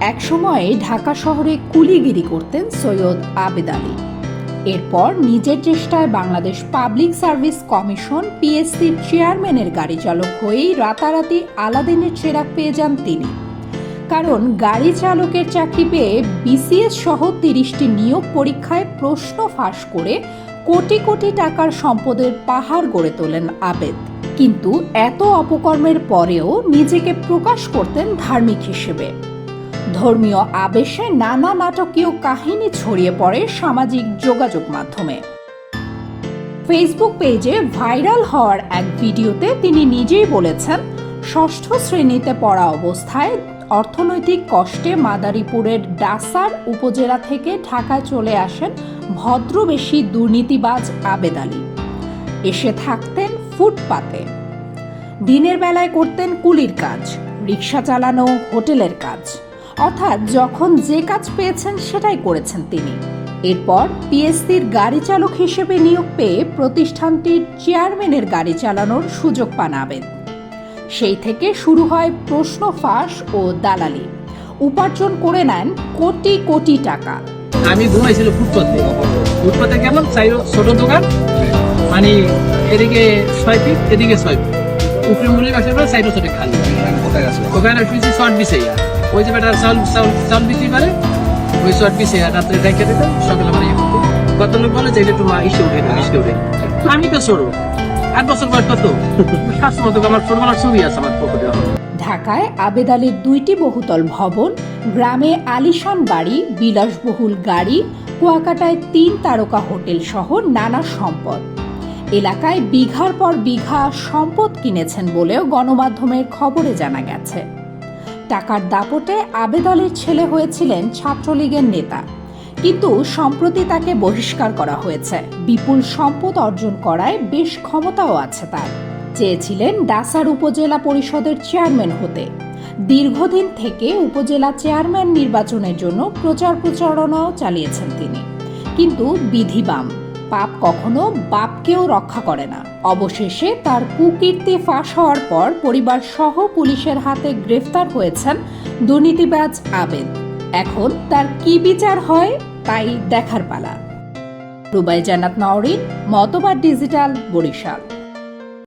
একসময়ে ঢাকা শহরে কুলিগিরি করতেন সৈয়দ আবেদ আলী। এরপর নিজের চেষ্টায় বাংলাদেশ পাবলিক সার্ভিস কমিশন পিএসসির চেয়ারম্যানের গাড়ি চালক হয়েই রাতারাতি আলাদিনের চেরাগ পেয়ে যান তিনি। কারণ গাড়ি চালকের চাকরি পেয়ে বিসিএস সহ তিরিশটি নিয়োগ পরীক্ষায় প্রশ্ন ফাঁস করে কোটি কোটি টাকার সম্পদের পাহাড় গড়ে তোলেন আবেদ। কিন্তু এত অপকর্মের পরেও নিজেকে প্রকাশ করতেন ধার্মিক হিসেবে। ধর্মীয় আবেশে নানা নাটকীয় কাহিনী ছড়িয়ে পড়ে সামাজিক যোগাযোগ মাধ্যমে। ফেসবুক পেজে ভাইরাল হওয়ার এক ভিডিওতে তিনি নিজেই বলেছেন, ষষ্ঠ শ্রেণীতে পড়া অবস্থায় অর্থনৈতিক কষ্টে মাদারীপুরের ডাসার উপজেলা থেকে ঢাকায় চলে আসেন ভদ্রবেশী দুর্নীতিবাজ আবেদ আলী। এসে থাকতেন ফুটপাতে। দিনের বেলায় করতেন কুলির কাজ, রিক্সা চালানো হোটেলের কাজ। অর্থাৎ যখন যে কাজ পেয়েছেন সেটাই করেছেন তিনি। এরপর পিএসসির গাড়ি চালক হিসেবে নিয়োগ পেয়ে প্রতিষ্ঠানটির চেয়ারম্যানের গাড়ি চালানোর সুযোগ পান আবেদ। সেই থেকে শুরু হয় প্রশ্ন ফাঁস ও দালালি। উপার্জন করে নেন কোটি কোটি টাকা। আমি ঘুমাইছিল ফুটপাতে। ফুটপাতে কেমন? ছোট দোকান মানে এদিকে ছয় ফিট, এদিকে ছয় ফিট। খালি। ওখানে শুয়েছি শর্ট ওই যে বেটার ওই শর্ট রাত্রে রেখে দিত সকালে মানে কত লোক বলে যে এটা উঠে উঠে। আমি তো ছোট আট বছর বয়স কত? আমার ছোটবেলার ছবি আছে আমার পকেটে ঢাকায় আবেদ আলীর দুইটি বহুতল ভবন গ্রামে আলিশান বাড়ি বিলাসবহুল গাড়ি, কুয়াকাটায় তিন তারকা হোটেল সহ নানা সম্পদ। এলাকায় বিঘার পর বিঘা সম্পদ কিনেছেন বলেও গণমাধ্যমের খবরে জানা গেছে। টাকার দাপটে আবেদ আলীর ছেলে হয়েছিলেন ছাত্রলীগের নেতা। কিন্তু সম্প্রতি তাকে বহিষ্কার করা হয়েছে। বিপুল সম্পদ অর্জন করায় বেশ ক্ষমতাও আছে তার। চেয়েছিলেন ডাসার উপজেলা পরিষদের চেয়ারম্যান হতে। দীর্ঘদিন থেকে উপজেলা চেয়ারম্যান নির্বাচনের জন্য প্রচার প্রচারণাও চালিয়েছেন তিনি। কিন্তু বিধিবাম পাপ কখনো বাপকেও রক্ষা করে না। অবশেষে তার কুকীর্তি ফাঁস হওয়ার পর পরিবার সহ পুলিশের হাতে গ্রেফতার হয়েছেন দুর্নীতিবাজ আবেদ। এখন তার কি বিচার হয় তাই দেখার পালা। রুবাই জানাত নওরিন, মতবাদ ডিজিটাল বরিশাল।